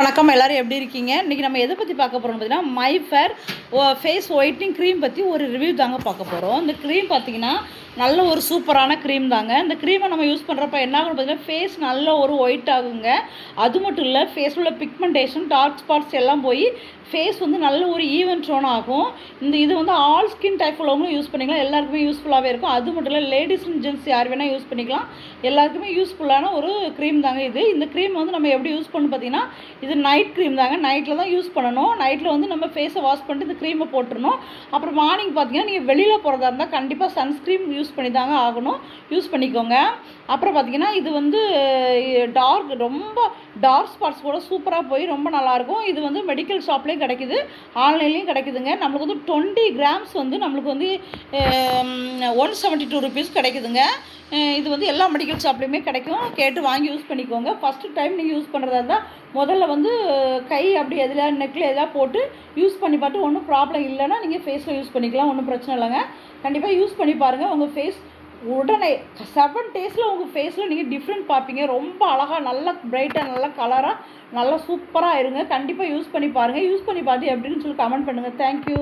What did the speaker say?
வணக்கம் எல்லாரும் எப்படி இருக்கீங்க? இன்றைக்கி நம்ம எதை பற்றி பார்க்க போகிறோம் பார்த்தீங்கன்னா my fair face whitening cream பற்றி ஒரு ரிவ்யூ தாங்க பார்க்க போகிறோம் இந்த க்ரீம் பார்த்தீங்கன்னா நல்ல ஒரு சூப்பரான க்ரீம் தாங்க. இந்த க்ரீமை நம்ம யூஸ் பண்ணுறப்ப என்ன ஆகும் பார்த்தீங்கன்னா ஃபேஸ் நல்ல ஒரு ஒயிட் ஆகுங்க. அது மட்டும் இல்லை ஃபேஸில் உள்ள பிக்மெண்டேஷன் டார்க் ஸ்பாட்ஸ் எல்லாம் போய் ஃபேஸ் வந்து நல்ல ஒரு ஈவன் டோன் ஆகும். இந்த இது வந்து ஆல் ஸ்கின் டைப் உள்ளவங்களும் யூஸ் பண்ணிக்கலாம். எல்லாருக்குமே யூஸ்ஃபுல்லாகவே இருக்கும். அது மட்டும் இல்லை லேடிஸ் அண்ட் ஜென்ட்ஸ் யார் வேணால் யூஸ் பண்ணிக்கலாம். எல்லாருக்குமே யூஸ்ஃபுல்லான ஒரு க்ரீம் தாங்க இது. இந்த க்ரீம் வந்து நம்ம எப்படி யூஸ் பண்ணணும் பார்த்தீங்கன்னா இது நைட் க்ரீம் தாங்க. நைட்டில் தான் யூஸ் பண்ணணும். நைட்டில் வந்து நம்ம ஃபேஸை வாஷ் பண்ணிட்டு இந்த க்ரீமை போட்டுருணும் அப்புறம் மார்னிங் பார்த்தீங்கன்னா நீங்கள் வெளியில் போகிறதா இருந்தால் கண்டிப்பாக சன்ஸ்க்ரீம் யூஸ் பண்ணி தாங்க ஆகணும். யூஸ் பண்ணிக்கோங்க. அப்புறம் பார்த்தீங்கன்னா இது வந்து டார்க் ரொம்ப டார்க் ஸ்பாட்ஸ் கூட சூப்பராக போய் ரொம்ப நல்லாயிருக்கும் இது வந்து மெடிக்கல் ஷாப்லேயும் கிடைக்குது. ஆன்லைன்லேயும் கிடைக்குதுங்க. நம்மளுக்கு வந்து டுவெண்ட்டி கிராம்ஸ் வந்து நம்மளுக்கு வந்து ஒன் செவன்ட்டி டூ ருபீஸ் கிடைக்குதுங்க. இது வந்து எல்லா மெடிக்கல் ஷாப்லேயுமே கிடைக்கும். கேட்டு வாங்கி யூஸ் பண்ணிக்கோங்க. ஃபஸ்ட்டு டைம் நீங்கள் யூஸ் பண்ணுறதா இருந்தால் முதல்ல வந்து கை அப்படி எதில் நெக்கில் எதாவது போட்டு யூஸ் பண்ணி பார்த்து ஒன்றும் ப்ராப்ளம் இல்லைன்னா நீங்கள் ஃபேஸில் யூஸ் பண்ணிக்கலாம். ஒன்றும் பிரச்சனை இல்லைங்க. கண்டிப்பாக யூஸ் பண்ணி பாருங்கள் உங்கள் ஃபேஸ் உடனே செவன் டேஸில் உங்கள் ஃபேஸில் நீங்கள் டிஃப்ரெண்ட் பார்ப்பீங்க. ரொம்ப அழகாக நல்லா பிரைட்டாக நல்லா கலராக நல்லா சூப்பராக இருங்க. கண்டிப்பாக யூஸ் பண்ணி பாருங்கள் யூஸ் பண்ணி பார்த்து எப்படின்னு சொல்லி கமெண்ட் பண்ணுங்கள் தேங்க்யூ